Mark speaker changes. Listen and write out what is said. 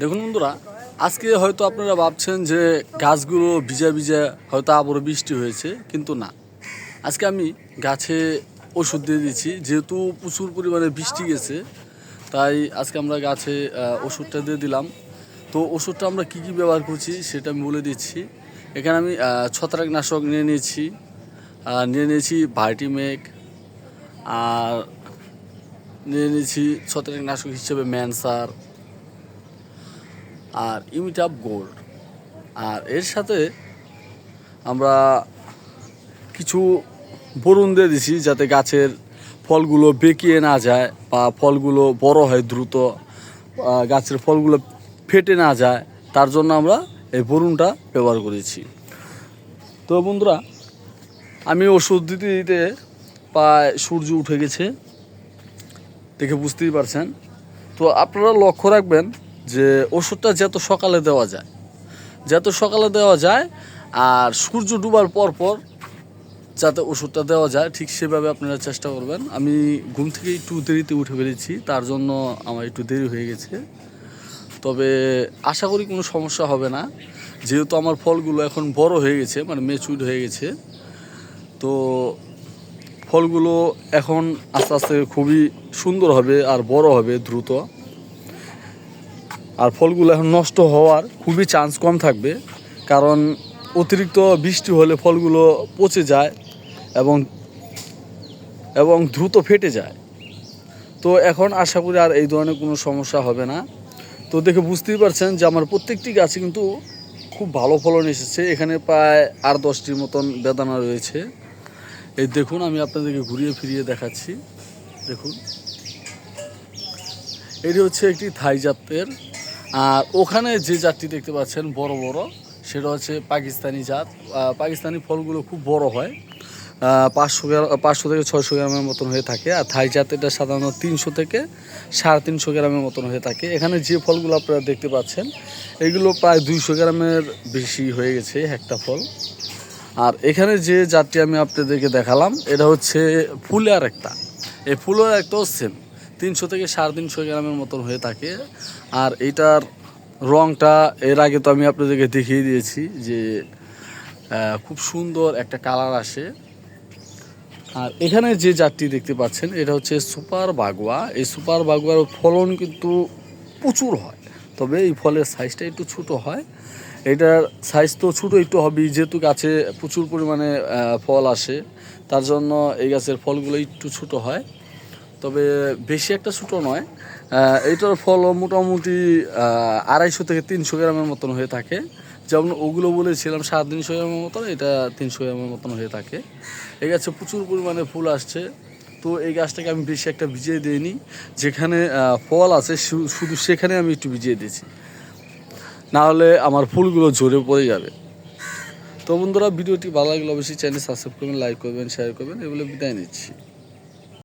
Speaker 1: দেখুন বন্ধুরা, আজকে হয়তো আপনারা ভাবছেন যে গাছগুলো ভিজা ভিজা হয়তো আবারও বৃষ্টি হয়েছে, কিন্তু না। আজকে আমি গাছে ওষুধ দিয়ে দিচ্ছি, যেহেতু প্রচুর পরিমাণে বৃষ্টি গেছে, তাই আজকে আমরা গাছে ওষুধটা দিয়ে দিলাম। তো ওষুধটা আমরা কী কী ব্যবহার করছি সেটা আমি বলে দিচ্ছি। এখানে আমি ছত্রাকনাশক নিয়ে নিয়েছি নিয়ে নিয়েছি ভাইটিমেক, আর নিয়ে নিয়েছি ছত্রাকনাশক হিসেবে ম্যানসার আর ইউনিট অফ গোল্ড। আর এর সাথে আমরা কিছু বরুণ দিয়ে দিছি যাতে গাছের ফলগুলো বেঁকিয়ে না যায় বা ফলগুলো বড় হয় দ্রুত গাছের ফলগুলো ফেটে না যায়, তার জন্য আমরা এই বরুণটা ব্যবহার করেছি। তো বন্ধুরা, আমি ওষুধ দিতে দিতে প্রায় সূর্য উঠে গেছে, দেখে বুঝতেই পারছেন। তো আপনারা লক্ষ্য রাখবেন যে ওষুধটা যত সকালে দেওয়া যায়, যত সকালে দেওয়া যায় আর সূর্য ডুবার পর পর যাতে ওষুধটা দেওয়া যায়, ঠিক সেভাবে আপনারা চেষ্টা করবেন। আমি ঘুম থেকে একটু দেরিতে উঠে ফেলেছি, তার জন্য আমার একটু দেরি হয়ে গেছে। তবে আশা করি কোনো সমস্যা হবে না। যেহেতু আমার ফলগুলো এখন বড় হয়ে গেছে মানে মেচুর হয়ে গেছে, তো ফলগুলো এখন আস্তে আস্তে খুবই সুন্দর হবে আর বড় হবে দ্রুত। আর ফলগুলো এখন নষ্ট হওয়ার খুবই চান্স কম থাকবে। কারণ অতিরিক্ত বৃষ্টি হলে ফলগুলো পচে যায় এবং এবং দ্রুত ফেটে যায়। তো এখন আশা করি আর এই ধরনের কোনো সমস্যা হবে না। তো দেখে বুঝতেই পারছেন যে আমার প্রত্যেকটি গাছে কিন্তু খুব ভালো ফলন এসেছে। এখানে প্রায় আর দশটির মতন বেদানা রয়েছে। এই দেখুন, আমি আপনাদেরকে ঘুরিয়ে ফিরিয়ে দেখাচ্ছি। দেখুন। এটি হচ্ছে একটি থাই জাতের আর ওখানে যে জাতটি দেখতে পাচ্ছেন বড় বড়, সেটা হচ্ছে পাকিস্তানি জাত। পাকিস্তানি ফলগুলো খুব বড় হয়। পাঁচশো গ্রাম, পাঁচশো থেকে ছয়শো গ্রামের মতন হয়ে থাকে। আর থাই জাত এটা সাধারণত তিনশো থেকে সাড়ে তিনশো গ্রামের মতন হয়ে থাকে। এখানে যে ফলগুলো আপনারা দেখতে পাচ্ছেন, এগুলো প্রায় দুইশো গ্রামের বেশি হয়ে গেছে একটা ফল। আর এখানে যে জাতটি আমি আপনাদেরকে দেখালাম, এটা হচ্ছে ফুলের একটা এই ফুলের একটাও সেম তিনশো থেকে সাড়ে তিনশো গ্রামের মতন হয়ে থাকে। আর এটার রংটা এর আগে তো আমি আপনাদেরকে দেখিয়ে দিয়েছি যে খুব সুন্দর একটা কালার আসে। আর এখানে যে জাতটি দেখতে পাচ্ছেন, এটা হচ্ছে সুপার বাগুয়া। এই সুপার বাগুয়ার ফলন কিন্তু প্রচুর হয়, তবে এই ফলের সাইজটা একটু ছোট হয়। এটার সাইজ তো ছোটো একটু হবেই, যেহেতু গাছে প্রচুর পরিমাণে ফল আসে, তার জন্য এই গাছের ফলগুলো একটু ছোট হয়। তবে বেশি একটা ছোটো নয়। আহ, এইটার ফল মোটামুটি আড়াইশো থেকে তিনশো গ্রামের মতন হয়ে থাকে। যেমন ওগুলো বলেছিলাম সাড়ে তিনশো গ্রামের মতন এটা তিনশো গ্রামের মতন হয়ে থাকে। এই গাছে প্রচুর পরিমাণে ফুল আসছে। তো এই গাছটাকে আমি বেশি একটা ভিজিয়ে দিইনি। যেখানে ফল আছে শুধু সেখানে আমি একটু ভিজিয়ে দিয়েছি। নাহলে আমার ফুলগুলো ঝরে পড়ে যাবে। তো বন্ধুরা ভিডিওটি ভালো লাগলে অবশ্যই চ্যানেল সাবস্ক্রাইব করবেন লাইক করবেন শেয়ার করবেন এগুলো বিদায় নিচ্ছি।